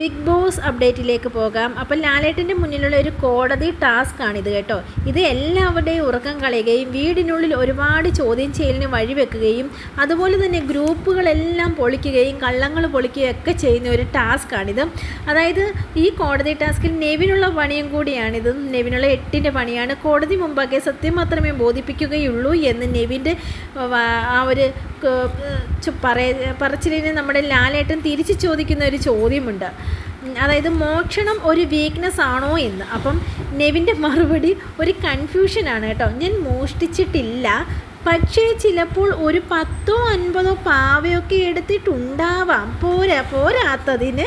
Big boss അപ്ഡേറ്റിലേക്ക് പോകാം. അപ്പം ലാലേട്ടന്റെ മുന്നിലുള്ള ഒരു കോടതി ടാസ്ക് ആണിത് കേട്ടോ. ഇത് എല്ലാവരുടെയും ഉറക്കം കളയുകയും വീടിനുള്ളിൽ ഒരുപാട് ചോദ്യം ചെയ്യലിന് വഴിവെക്കുകയും അതുപോലെ തന്നെ ഗ്രൂപ്പുകളെല്ലാം പൊളിക്കുകയും കള്ളങ്ങൾ പൊളിക്കുകയും ഒക്കെ ചെയ്യുന്ന ഒരു ടാസ്ക് ആണിത് അതായത് ഈ കോടതി ടാസ്കിൽ നെവിനുള്ള പണിയും കൂടിയാണിത്. നെവിനുള്ള എട്ടിന്റെ പണിയാണ്. കോടതി മുമ്പാകെ സത്യം മാത്രമേ ബോധിപ്പിക്കുകയുള്ളൂ എന്ന് നെവിന്റെ ആ ഒരു പറയ പറച്ചിലിന് നമ്മുടെ ലാലേട്ടൻ തിരിച്ച് ചോദിക്കുന്ന ഒരു ചോദ്യമുണ്ട്. അതായത് മോക്ഷണം ഒരു വീക്ക്നെസ് ആണോ എന്ന്. അപ്പം നെവിന്റെ മറുപടി ഒരു കൺഫ്യൂഷനാണ് കേട്ടോ. ഞാൻ മോഷ്ടിച്ചിട്ടില്ല. പക്ഷേ ചിലപ്പോൾ ഒരു പത്തോ അൻപതോ പാവയൊക്കെ എടുത്തിട്ടുണ്ടാവാം. പോരാ പോരാത്തതിന്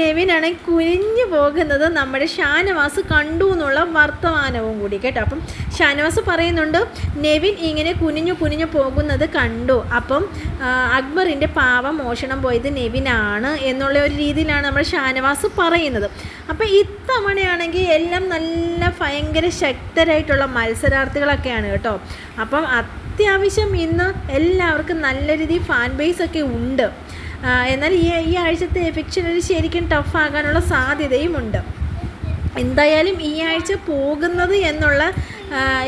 നെവിനാണെങ്കിൽ കുനിഞ്ഞു പോകുന്നത്. നമ്മുടെ ഷാനവാസ് കണ്ടു എന്നുള്ള വർത്തമാനവും കൂടി കേട്ടോ. അപ്പം ഷാനവാസ് പറയുന്നുണ്ട് നെവിൻ ഇങ്ങനെ കുനിഞ്ഞു കുനിഞ്ഞു പോകുന്നത് കണ്ടു. അപ്പം അക്ബറിന്റെ പാവം മോഷണം പോയത് നെവിനാണ് എന്നുള്ള ഒരു രീതിയിലാണ് നമ്മൾ ഷാനവാസ് പറയുന്നത്. അപ്പം ഇത്തവണയാണെങ്കിൽ എല്ലാം നല്ല ഭയങ്കര ശക്തരായിട്ടുള്ള മത്സരാർത്ഥികളൊക്കെയാണ് കേട്ടോ. അപ്പം അത്യാവശ്യം ഇന്ന് എല്ലാവർക്കും നല്ല രീതിയിൽ ഫാൻ ബേസ് ഒക്കെ ഉണ്ട്. എന്നാൽ ഈ ഈ ആഴ്ചത്തെ എഫിക്ഷൻ ഒരു ശരിക്കും ടഫ് ആകാനുള്ള സാധ്യതയുമുണ്ട്. എന്തായാലും ഈ ആഴ്ച പോകുന്നത് എന്നുള്ള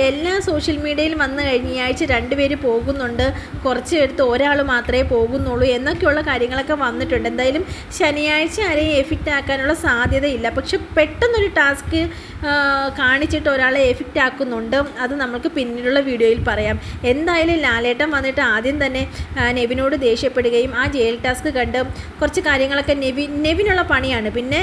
എല്ലാ സോഷ്യൽ മീഡിയയിൽ വന്നു കഴിഞ്ഞയാഴ്ച ഈ ആഴ്ച രണ്ടുപേര് പോകുന്നുണ്ട്. കുറച്ച് എടുത്ത് ഒരാൾ മാത്രമേ പോകുന്നുള്ളൂ എന്നൊക്കെയുള്ള കാര്യങ്ങളൊക്കെ വന്നിട്ടുണ്ട്. എന്തായാലും ശനിയാഴ്ച ആരെയും എഫിക്റ്റ് ആക്കാനുള്ള സാധ്യതയില്ല. പക്ഷെ പെട്ടെന്നൊരു ടാസ്ക് കാണിച്ചിട്ട് ഒരാളെ എഫിക്റ്റ് ആക്കുന്നുണ്ട്. അത് നമുക്ക് പിന്നീടുള്ള വീഡിയോയിൽ പറയാം. എന്തായാലും ലാലേട്ടൻ വന്നിട്ട് ആദ്യം തന്നെ നെവിനോട് ദേഷ്യപ്പെടുകയും ആ ജയിൽ ടാസ്ക് കണ്ട് കുറച്ച് കാര്യങ്ങളൊക്കെ നെവി നെവിനുള്ള പണിയാണ്. പിന്നെ